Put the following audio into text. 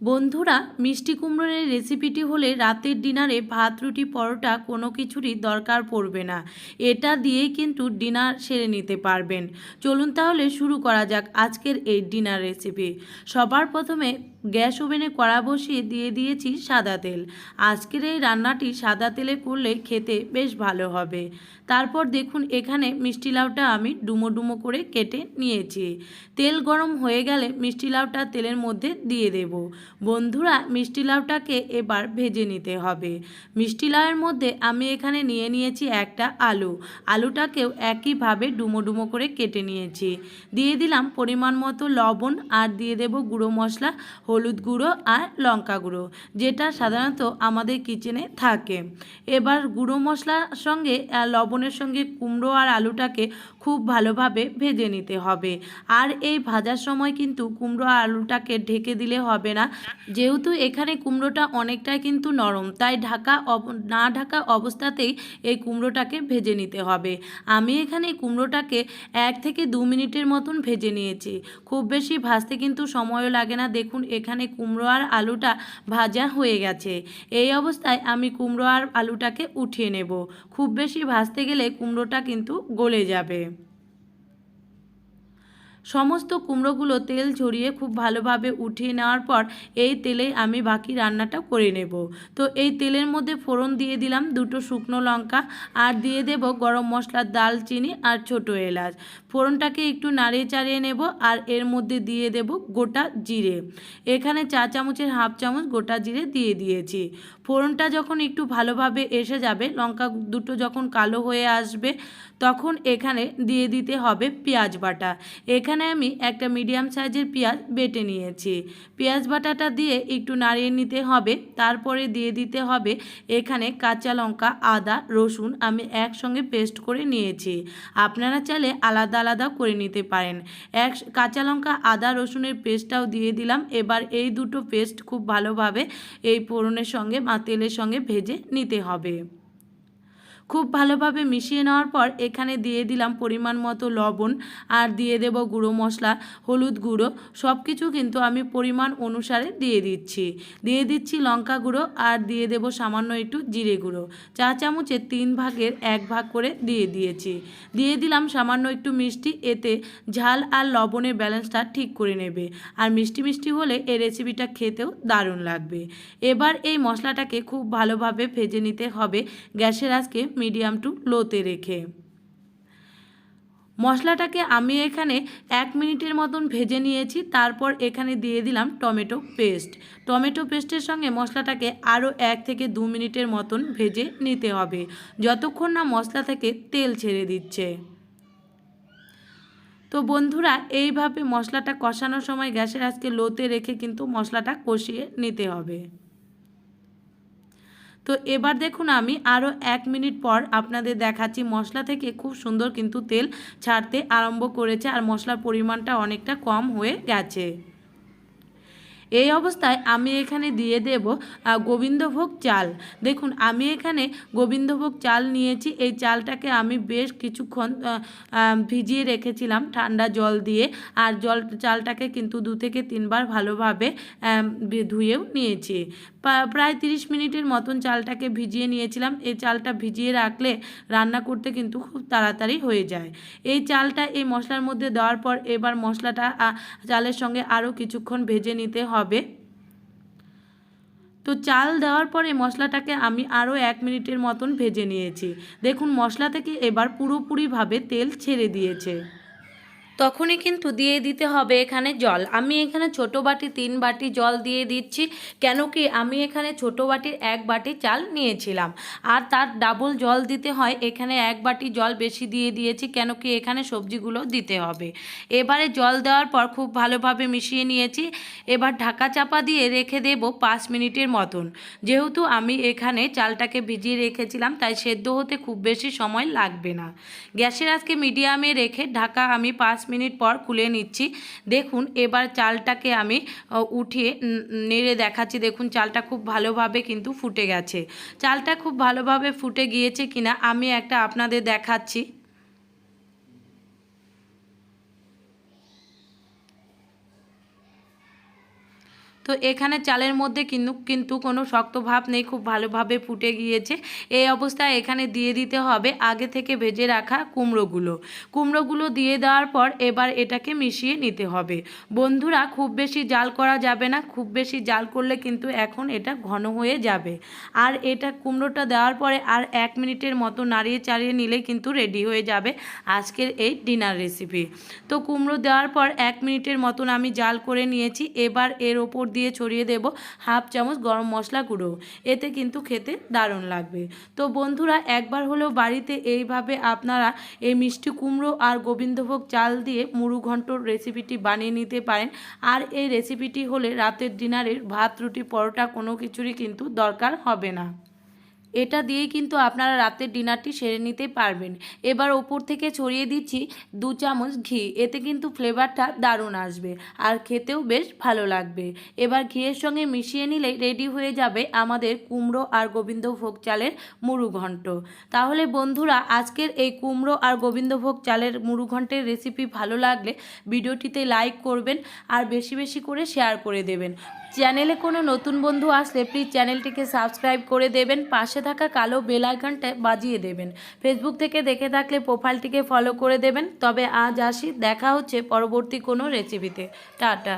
বন্ধুরা, মিষ্টি কুমড়োর এই রেসিপিটি হলে রাতের ডিনারে ভাত, রুটি, পরোটা কোনো কিছুরই দরকার পড়বে না। এটা দিয়েই কিন্তু ডিনার সেরে নিতে পারবেন। চলুন তাহলে শুরু করা যাক আজকের এই ডিনার রেসিপি। সবার প্রথমে গ্যাস ওভেনে কড়া বসিয়ে দিয়ে দিয়েছি সাদা তেল। আজকের এই রান্নাটি সাদা তেলে করলে খেতে বেশ ভালো হবে। তারপর দেখুন এখানে মিষ্টি লাউটা আমি ডুমো ডুমো করে কেটে নিয়েছি। তেল গরম হয়ে গেলে মিষ্টি লাউটা তেলের মধ্যে দিয়ে দেব। বন্ধুরা, মিষ্টি লাউটাকে এবার ভেজে নিতে হবে। মিষ্টি লাউয়ের মধ্যে আমি এখানে নিয়ে নিয়েছি একটা আলু। আলুটাকেও একইভাবে ডুমো ডুমো করে কেটে নিয়েছি। দিয়ে দিলাম পরিমাণ মতো লবণ আর দিয়ে দেব গুঁড়ো মশলা, হলুদ গুঁড়ো আর লঙ্কা গুঁড়ো, যেটা সাধারণত আমাদের কিচেনে থাকে। এবার গুঁড়ো মশলার সঙ্গে লবণের সঙ্গে কুমড়ো আর আলুটাকে খুব ভালোভাবে ভেজে নিতে হবে। আর এই ভাজার সময় কিন্তু কুমড়ো আলুটাকে ঢেকে দিলে হবে না। যেহেতু এখানে কুমড়োটা অনেকটাই কিন্তু নরম, তাই ঢাকা না ঢাকা অবস্থাতেই এই কুমড়োটাকে ভেজে নিতে হবে। আমি এখানে কুমড়োটাকে এক থেকে দু মিনিটের মতন ভেজে নিয়েছি। খুব বেশি ভাজতে কিন্তু সময়ও লাগে না। দেখুন, এখানে কুমড়ো আর আলুটা ভাজা হয়ে গেছে। এই অবস্থায় আমি কুমড়ো আর আলুটাকে উঠিয়ে নেব। খুব বেশি ভাজতে গেলে কুমড়োটা কিন্তু গলে যাবে। সমস্ত কুমড়োগুলো তেল ঝরিয়ে খুব ভালোভাবে উঠিয়ে নেওয়ার পর এই তেলেই আমি বাকি রান্নাটা করে নেব। তো এই তেলের মধ্যে ফোড়ন দিয়ে দিলাম দুটো শুকনো লঙ্কা আর দিয়ে দেব গরম মশলার দালচিনি আর ছোটো এলাচ। ফোড়নটাকে একটু নাড়িয়ে চাড়িয়ে নেব আর এর মধ্যে দিয়ে দেব গোটা জিরে। এখানে চা চামচের হাফ চামচ গোটা জিরে দিয়ে দিয়েছি। ফোড়নটা যখন একটু ভালোভাবে এসে যাবে, লঙ্কা দুটো যখন কালো হয়ে আসবে, তখন এখানে দিয়ে দিতে হবে পেঁয়াজ বাটা। এখানে আমি একটা মিডিয়াম সাইজের পেঁয়াজ বেটে নিয়েছি। পেঁয়াজ বাটাটা দিয়ে একটু নাড়িয়ে নিতে হবে, তারপরে দিয়ে দিতে হবে এখানে কাঁচা লঙ্কা, আদা, রসুন আমি একসঙ্গে পেস্ট করে নিয়েছি। আপনারা চাইলে আলাদা আলাদা করে নিতে পারেন। এক কাঁচা লঙ্কা, আদা, রসুনের পেস্টটাও দিয়ে দিলাম। এবার এই দুটো পেস্ট খুব ভালোভাবে এই ফোড়নের সঙ্গে তেলের সঙ্গে ভেজে নিতে হবে। খুব ভালোভাবে মিশিয়ে নেওয়ার পর এখানে দিয়ে দিলাম পরিমাণ মতো লবণ আর দিয়ে দেব গুঁড়ো মশলা, হলুদ গুঁড়ো সব কিছু কিন্তু আমি পরিমাণ অনুসারে দিয়ে দিচ্ছি। দিয়ে দিচ্ছি লঙ্কা গুঁড়ো আর দিয়ে দেব সামান্য একটু জিরে গুঁড়ো। চা চামচের তিন ভাগের এক ভাগ করে দিয়ে দিয়েছি। দিয়ে দিলাম সামান্য একটু মিষ্টি, এতে ঝাল আর লবণের ব্যালেন্সটা ঠিক করে নেবে। আর মিষ্টি মিষ্টি হলে এই রেসিপিটা খেতেও দারুণ লাগবে। এবার এই মশলাটাকে খুব ভালোভাবে ভেজে নিতে হবে। গ্যাসের আজকে মিডিয়াম টু লোতে রেখে। মশলাটাকে আমি এখানে এক মিনিটের মতন ভেজে নিয়েছি, তারপর এখানে দিয়ে দিলাম টমেটো পেস্ট। টমেটো পেস্টের সঙ্গে মশলাটাকে আরও এক থেকে দু মিনিটের মতন ভেজে নিতে হবে, যতক্ষণ না মশলা থেকে তেল ছেড়ে দিচ্ছে। তো বন্ধুরা, এইভাবে মশলাটা কষানোর সময় গ্যাসের আজকে লোতে রেখে কিন্তু মশলাটা কষিয়ে নিতে হবে। তো এবার দেখুন আমি আরও এক মিনিট পর আপনাদের দেখাচ্ছি মশলা থেকে খুব সুন্দর কিন্তু তেল ছাড়তে আরম্ভ করেছে আর মশলার পরিমাণটা অনেকটা কম হয়ে গেছে। এই অবস্থায় আমি এখানে দিয়ে দেব গোবিন্দভোগ চাল। দেখুন, আমি এখানে গোবিন্দভোগ চাল নিয়েছি। এই চালটাকে আমি বেশ কিছুক্ষণ ভিজিয়ে রেখেছিলাম ঠান্ডা জল দিয়ে। আর জল, চালটাকে কিন্তু দু থেকে তিনবার ভালোভাবে ধুয়েও নিয়েছি। প্রায় তিরিশ মিনিটের মতন চালটাকে ভিজিয়ে নিয়েছিলাম। এই চালটা ভিজিয়ে রাখলে রান্না করতে কিন্তু খুব তাড়াতাড়ি হয়ে যায়। এই চালটা এই মশলার মধ্যে দেওয়ার পর এবার মশলাটা চালের সঙ্গে আরও কিছুক্ষণ ভেজে নিতে হবে। তো চাল দেওয়ার পরে মশলাটাকে আমি আরও এক মিনিটের মতন ভেজে নিয়েছি। দেখুন, মশলা থেকে এবার পুরোপুরিভাবে তেল ছেড়ে দিয়েছে। তখনই কিন্তু দিয়ে দিতে হবে এখানে জল। আমি এখানে ছোট বাটি, তিন বাটি জল দিয়ে দিচ্ছি, কেন কি আমি এখানে ছোট বাটির এক বাটি চাল নিয়েছিলাম। আর তার ডাবল জল দিতে হয়, এখানে এক বাটি জল বেশি দিয়ে দিয়েছি, কেন কি এখানে সবজিগুলো দিতে হবে। এবারে জল দেওয়ার পর খুব ভালোভাবে মিশিয়ে নিয়েছি। এবার ঢাকা চাপা দিয়ে রেখে দেব পাঁচ মিনিটের মতন। যেহেতু আমি এখানে চালটাকে ভিজিয়ে রেখেছিলাম, তাই সেদ্ধ হতে খুব বেশি সময় লাগবে না। গ্যাসের আজকে মিডিয়ামে রেখে ঢাকা আমি পাঁচ মিনিট পর খুলে নিচ্ছি। দেখুন, এবার চালটাকে আমি উঠিয়ে নেড়ে দেখাচ্ছি। দেখুন, চালটা খুব ভালোভাবে কিন্তু ফুটে গেছে। চালটা খুব ভালোভাবে ফুটে গিয়েছে কিনা আমি একটা আপনাদের দেখাচ্ছি। তো এখানে চালের মধ্যে কিন্তু কিন্তু কোনো শক্ত ভাব নেই, খুব ভালোভাবে ফুটে গিয়েছে। এই অবস্থায় এখানে দিয়ে দিতে হবে আগে থেকে ভেজে রাখা কুমড়োগুলো। কুমড়োগুলো দিয়ে দেওয়ার পর এবার এটাকে মিশিয়ে নিতে হবে। বন্ধুরা, খুব বেশি জাল করা যাবে না, খুব বেশি জাল করলে কিন্তু এখন এটা ঘন হয়ে যাবে। আর এটা কুমড়োটা দেওয়ার পরে আর এক মিনিটের মতো নাড়িয়ে চাড়িয়ে নিলেই কিন্তু রেডি হয়ে যাবে আজকের এই ডিনার রেসিপি। তো কুমড়ো দেওয়ার পর এক মিনিটের মতন আমি জাল করে নিয়েছি। এবার এর ওপর দিয়ে ছড়িয়ে দেব হাফ চামচ গরম মশলা গুঁড়ো। এতে কিন্তু খেতে দারুণ লাগবে। তো বন্ধুরা, একবার হলেও বাড়িতে এইভাবে আপনারা এই মিষ্টি কুমড়ো আর গোবিন্দভোগ চাল দিয়ে মুরু ঘন্টর রেসিপিটি বানিয়ে নিতে পারেন। আর এই রেসিপিটি হলে রাতের ডিনারের ভাত, রুটি, পরোটা কোনো কিছুরই কিন্তু দরকার হবে না। এটা দিয়েই কিন্তু আপনারা রাতের ডিনারটি সেরে নিতে পারবেন। এবার ওপর থেকে ছড়িয়ে দিচ্ছি দু চামচ ঘি। এতে কিন্তু ফ্লেভারটা দারুণ আসবে আর খেতেও বেশ ভালো লাগবে। এবার ঘিয়ের সঙ্গে মিশিয়ে নিলেই রেডি হয়ে যাবে আমাদের কুমড়ো আর গোবিন্দভোগ চালের মুড়ু ঘন্ট। তাহলে বন্ধুরা, আজকের এই কুমড়ো আর গোবিন্দভোগ চালের মুড়ু ঘন্টের রেসিপি ভালো লাগলে ভিডিওটিতে লাইক করবেন আর বেশি বেশি করে শেয়ার করে দেবেন। চ্যানেলে কোনো নতুন বন্ধু আসলে প্লিজ চ্যানেলটিকে সাবস্ক্রাইব করে দেবেন, পাশে থাকা কালো বেল আইকনটা বাজিয়ে দেবেন। ফেসবুক থেকে দেখে থাকলে প্রোফাইলটিকে ফলো করে দেবেন। তবে আজ আসি, দেখা হচ্ছে পরবর্তী কোনো রেসিপিতে টাটা।